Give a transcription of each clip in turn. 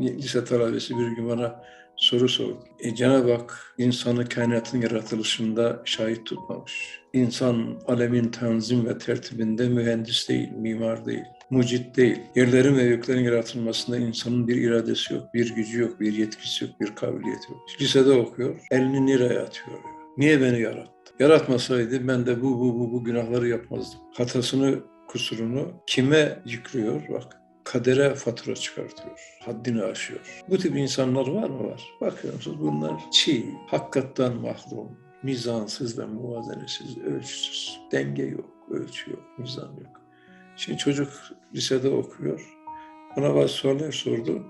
lise talebesi bir gün bana soru sordu. E, Cenab-ı Hak insanı kainatın yaratılışında şahit tutmamış. İnsan alemin tanzim ve tertibinde mühendis değil, mimar değil, mucit değil. Yerlerin ve göklerin yaratılmasında insanın bir iradesi yok, bir gücü yok, bir yetkisi yok, bir kabiliyeti yok. Lisede okuyor, elini nereye atıyor? Niye beni yarattı? Yaratmasaydı ben de bu bu bu bu günahları yapmazdım. Hatasını, kusurunu kime yüklüyor? Bak kadere fatura çıkartıyor. Haddini aşıyor. Bu tip insanlar var mı? Var. Bakıyor musunuz? Bunlar çiğ, hakikatten mahrum, mizansız ve muvazenesiz, ölçüsüz. Denge yok, ölçü yok, mizan yok. Şimdi çocuk lisede okuyor. Bana bazı sorular sordu.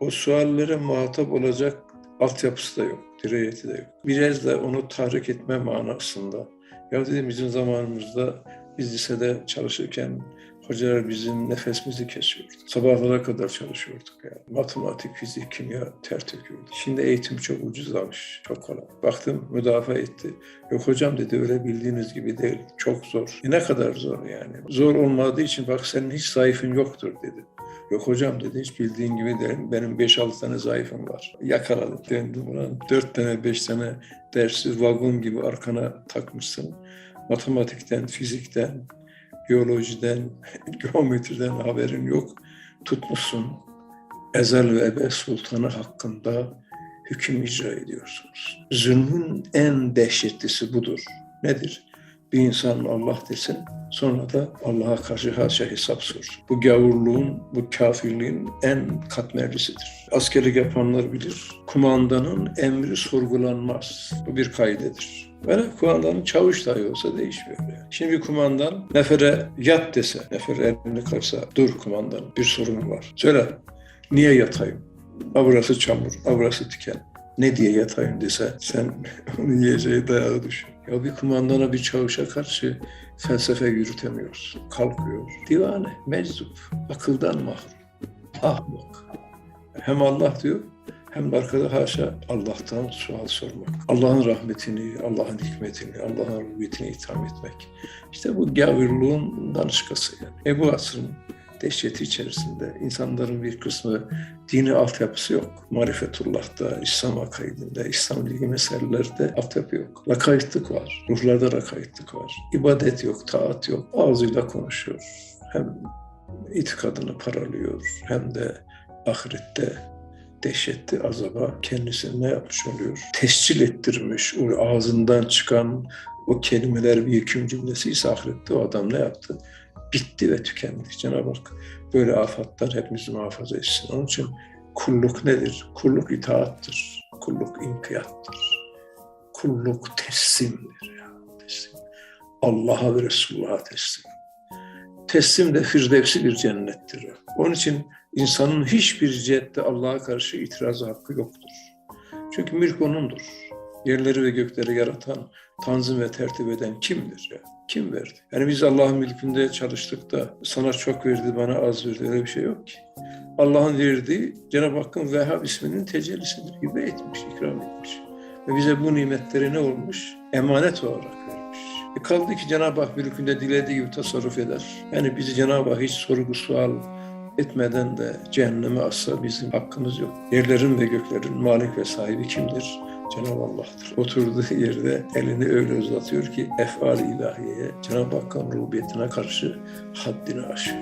O suallere muhatap olacak altyapısı da yok, dirayeti de yok. Biraz da onu tahrik etme manasında. Ya dedim bizim zamanımızda biz lisede çalışırken hocalar bizim nefesimizi kesiyordu. Sabahlara kadar çalışıyorduk yani. Matematik, fizik, kimya ter töküyordu. Şimdi eğitim çok ucuzlamış, çok kolay. Baktım müdafaa etti. Yok hocam dedi öyle bildiğiniz gibi değil. Çok zor. E ne kadar zor yani. Zor olmadığı için bak senin hiç zayıfın yoktur dedi. Yok hocam dedi hiç bildiğin gibi değil. Benim 5-6 tane zayıfım var. Yakaladım döndüm ulan 4 tane 5 tane dersi vagon gibi arkana takmışsın. Matematikten, fizikten, biyolojiden, geometriden haberin yok. Tutmuşsun. Ezel ve Ebe Sultanı hakkında hüküm icra ediyorsunuz. Zulmün en dehşetlisi budur. Nedir? Bir insan Allah desin, sonra da Allah'a karşı haşa hesap sorsun. Bu gavurluğun, bu kafirliğin en katmerlisidir. Askerlik yapanlar bilir, kumandanın emri sorgulanmaz. Bu bir kaidedir. Böyle kumandanın çavuş dahi olsa değişmiyor. Yani. Şimdi bir kumandan nefere yat dese, nefer elini kırsa, dur kumandan bir sorun var. Söyle, niye yatayım? Ha burası çamur, ha burası tiken. Ne diye yatayım dese sen onun yiyeceği dayağı düşün. Ya bir kumandana bir çavuşa karşı felsefe yürütemiyorsun. Kalkıyor. Divane, meczup, akıldan mahrum. Ahmak. Hem Allah diyor hem de arkada haşa Allah'tan sual sormak. Allah'ın rahmetini, Allah'ın hikmetini, Allah'ın rububiyetini itham etmek. İşte bu gavurluğun danışkası yani. E bu asrın dehşeti içerisinde insanların bir kısmı dini altyapısı yok. Marifetullah'ta, İslam akaidinde, İslam ilgi meselelerde altyapı yok. Lakaytlık var. Ruhlarda lakaytlık var. İbadet yok, taat yok. Ağzıyla konuşuyor. Hem itikadını paralıyor hem de ahirette dehşetli azaba kendisini ne yapmış oluyor? Tescil ettirmiş. O ağzından çıkan o kelimeler bir hüküm cümlesi ise ahirette o adam ne yaptı? Bitti ve tükendi. Cenab-ı Hak böyle afattan hepimizi muhafaza etsin. Onun için kulluk nedir? Kulluk itaattır. Kulluk inkiyattır. Kulluk teslimdir. Ya, teslim. Allah'a ve Resulullah'a teslim. Teslim de firdevsi bir cennettir. Onun için insanın hiçbir cihette Allah'a karşı itirazı hakkı yoktur. Çünkü mülk O'nundur. Yerleri ve gökleri yaratan, tanzim ve tertip eden kimdir ya? Kim verdi? Yani biz Allah'ın mülkünde çalıştık da sana çok verdi, bana az verdi. Öyle bir şey yok ki. Allah'ın verdiği Cenab-ı Hakk'ın Vehhab isminin tecellisidir. Hibe etmiş, ikram etmiş. Ve bize bu nimetleri ne olmuş? Emanet olarak vermiş. E kaldı ki Cenab-ı Hak mülkünde dilediği gibi tasarruf eder. Yani bizi Cenab-ı Hak hiç sorgu sual etmeden de cehenneme assa bizim hakkımız yok. Yerlerin ve göklerin malik ve sahibi kimdir? Cenab-ı Allah'tır. Oturduğu yerde elini öyle uzatıyor ki efal ilahiyeye Cenab-ı Hakk'ın rububiyetine karşı haddini aşıyor.